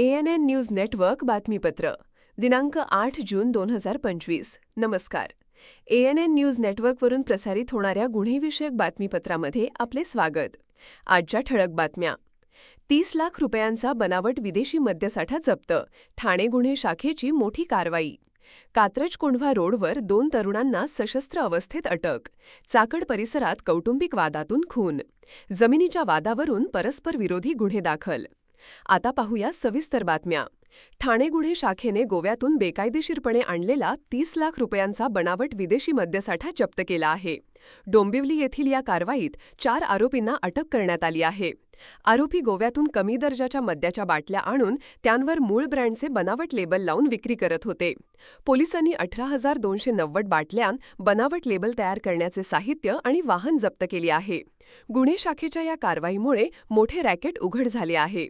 N N news network बातमीपत्र दिनांक आठ जून दोन हजार पंचवीस. नमस्कार. एएनएन न्यूज नेटवर्कवरून प्रसारित होणाऱ्या गुन्हेविषयक बातमीपत्रामध्ये आपले स्वागत. आजच्या ठळक बातम्या. तीस लाख रुपयांचा बनावट विदेशी मद्यसाठा जप्त ठाणे गुन्हे शाखेची मोठी कारवाई. कात्रज कोंढवा रोडवर दोन तरुणांना सशस्त्र अवस्थेत अटक चाकड परिसरात कौटुंबिक वादातून खून. जमिनीच्या वादावरून परस्पर विरोधी गुन्हे दाखल. आता पाहूया सविस्तर बातम्या. ठाणे गुन्हे शाखेने गोव्यातून बेकायदेशीरपणे आणलेला तीस लाख रुपयांचा बनावट विदेशी मद्यसाठा जप्त केला आहे. डोंबिवली येथील या कारवाईत चार आरोपींना अटक करण्यात आली आहे. आरोपी गोव्यातून कमी दर्जाच्या मद्याच्या बाटल्या आणून त्यांवर मूळ ब्रँडचे बनावट लेबल लावून विक्री करत होते. पोलिसांनी अठरा हजार दोनशे नव्वद बाटल्यां बनावट लेबल तयार करण्याचे साहित्य आणि वाहन जप्त केले आहे. गुन्हे शाखेच्या या कारवाईमुळे मोठे रॅकेट उघड झाले आहे.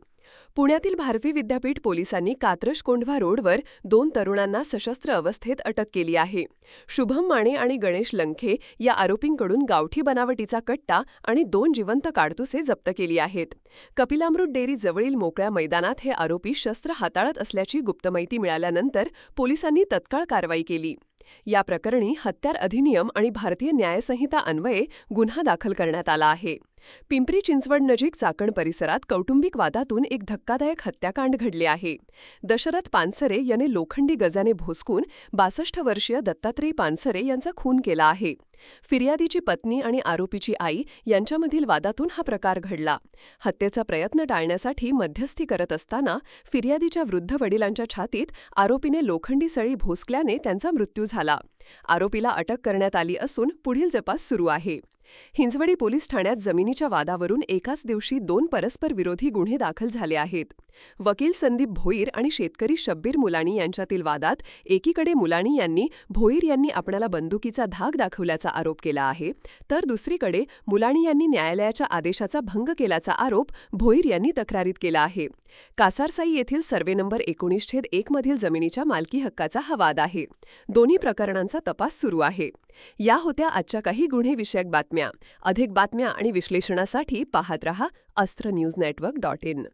पुण्यातील भारती विद्यापीठ पोलिसांनी कात्रश कोंढवा रोडवर दोन तरुणांना सशस्त्र अवस्थेत अटक केली आहे. शुभम माने आणि गणेश लंखे या आरोपींकडून गावठी बनावटीचा कट्टा आणि दोन जिवंत काडतुसे जप्त केली आहेत. कपिलामृत डेअरी जवळील मोकळ्या मैदानात हे आरोपी शस्त्र हाताळत असल्याची गुप्त माहिती मिळाल्यानंतर पोलिसांनी तत्काळ कारवाई केली. या प्रकरणी हत्यार अधिनियम आणि भारतीय न्यायसंहिता अन्वये गुन्हा दाखल करण्यात आला आहे. पिंपरी चिंचवड नजीक चाकण परिसरात कौटुंबिक वादातून एक धक्कादायक हत्याकांड घडले आहे. दशरथ पानसरे याने लोखंडी गजाने भोसकून बासष्ट वर्षीय दत्तात्रय पानसरे यांचा खून केला आहे. फिर्यादीची पत्नी आणि आरोपीची आई यांच्यामधील वादातून हा प्रकार घडला. हत्येचा प्रयत्न टाळण्यासाठी मध्यस्थी करत असताना फिर्यादीच्या वृद्ध वडिलांच्या छातीत आरोपीने लोखंडी सळी भोसकल्याने त्यांचा मृत्यू झाला. आरोपीला अटक करण्यात आली असून पुढील तपास सुरू आहे. हिंजवडी पोलीस ठाण्यात जमिनीच्या वादावरून एकाच दिवशी दोन परस्पर विरोधी गुन्हे दाखल झाले आहेत. वकील संदीप भोईर आणि शेतकरी शब्बीर मुलाणी यांच्यातील वादात एकीकडे मुलाणी यांनी भोईर यांनी आपणाला बंदुकीचा धाक दाखवल्याचा आरोप केला आहे तर दुसरीकडे मुलाणी यांनी न्यायालयाच्या आदेशाचा भंग केल्याचा आरोप भोईर यांनी तक्रारीत केला आहे. कासारसाई येथील सर्वे नंबर एकोणीस छेद एकमधील जमिनीच्या मालकी हक्काचा हा वाद आहे. दोन्ही प्रकरणांचा तपास सुरू आहे. या होत्या आजच्या काही गुन्हेविषयक बातम्या. अधिक बातम्या आणि विश्लेषणासाठी पाहत रहा अस्त्र न्यूज नेटवर्क डॉट इन.